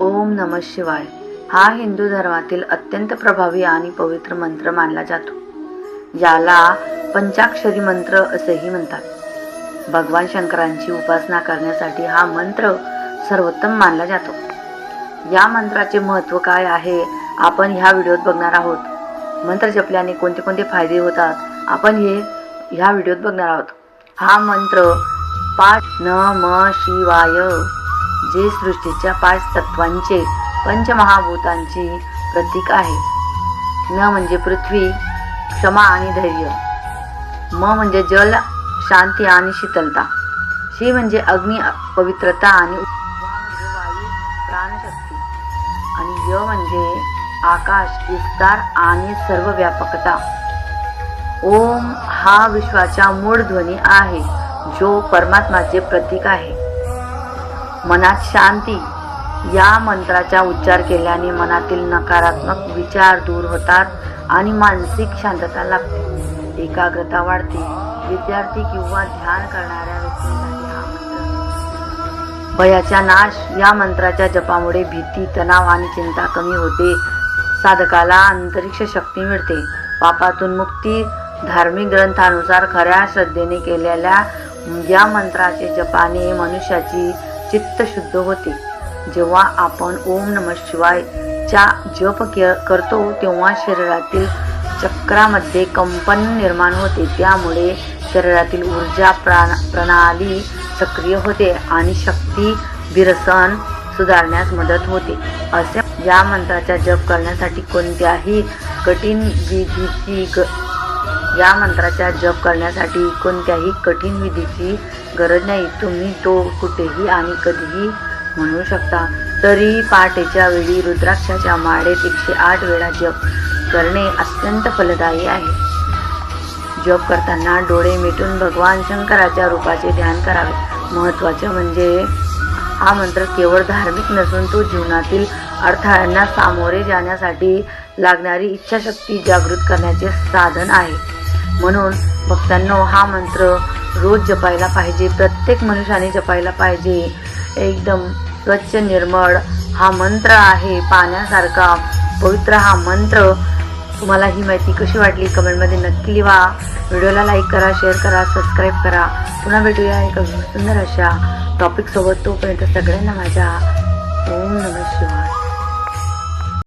ओम नम शिवाय. हा हिंदू धर्मातील अत्यंत प्रभावी आणि पवित्र मंत्र मानला जातो. याला पंचाक्षरी मंत्र असेही म्हणतात. भगवान शंकरांची उपासना करण्यासाठी हा मंत्र सर्वोत्तम मानला जातो. या मंत्राचे महत्त्व काय आहे आपण ह्या व्हिडिओत बघणार आहोत. मंत्र जपल्याने कोणते कोणते फायदे होतात आपण हे ह्या व्हिडिओत बघणार आहोत. हा मंत्र पाच न म शिवाय. जे सृष्टीच्या पाच तत्वांचे पंचमहाभूतांची प्रतीक आहे. न म्हणजे पृथ्वी क्षमा आणि धैर्य. म म्हणजे जल शांती आणि शीतलता. शी म्हणजे अग्नी पवित्रता आणि म्हणजे वायू प्राणशक्ती. आणि य म्हणजे आकाश विस्तार आणि सर्व व्यापकता ओम हा विश्वाचा मूळ ध्वनी आहे जो परमात्माचे प्रतीक आहे. मनात शांती. या मंत्राचा उच्चार केल्याने मनातील नकारात्मक विचार दूर होतात आणि मानसिक शांतता लाभते. एकाग्रता वाढते. विद्यार्थी किंवा ध्यान करणाऱ्या व्यक्तींसाठी हा मंत्र. भयाचा नाश या मंत्राच्या जपामुळे भीती तणाव आणि चिंता कमी होते. साधकाला अंतरिक्ष शक्ती मिळते. पापातून मुक्ती धार्मिक ग्रंथानुसार खऱ्या श्रद्धेने केलेल्या या मंत्राचे जपाने मनुष्याची चित्त शुद्ध होते. जेव्हा आपण ओम नम शिवाय चा जप करतो तेव्हा शरीरातील चक्रामध्ये कंपन निर्माण होते. त्यामुळे शरीरातील ऊर्जा प्राण प्रणाली सक्रिय होते आणि शक्ती विरसन सुधारण्यास मदत होते. असे या मंत्राचा जप करण्यासाठी कोणत्याही कठीण विधीची ग या मंत्राचा जप करण्यासाठी कोणत्याही कठीण विधीची गरज नाही. तुम्ही तो कुठेही आणि कधीही म्हणू शकता. तरी पहाटेच्या वेळी रुद्राक्षाच्या माळेत एकशे आठ वेळा जप करणे अत्यंत फलदायी आहे. जप करताना डोळे मिटून भगवान शंकराच्या रूपाचे ध्यान करावे. महत्त्वाचे म्हणजे हा मंत्र केवळ धार्मिक नसून तो जीवनातील अडथळ्यांना सामोरे जाण्यासाठी लागणारी इच्छाशक्ती जागृत करण्याचे साधन आहे. म्हणून भक्तांनो हा मंत्र रोज जपायला पाहिजे प्रत्येक मनुष्याने जपायला पाहिजे. एकदम स्वच्छ निर्मळ हा मंत्र आहे पाण्यासारखा. पवित्र हा मंत्र. तुम्हाला ही माहिती कशी वाटली कमेंटमध्ये नक्की लिहा. व्हिडिओला लाईक करा शेअर करा सबस्क्राईब करा. पुन्हा भेटूया एका सुंदर अशा टॉपिकसोबत तोपर्यंत सगळ्यांना माझ्या ओम नमः शिवाय.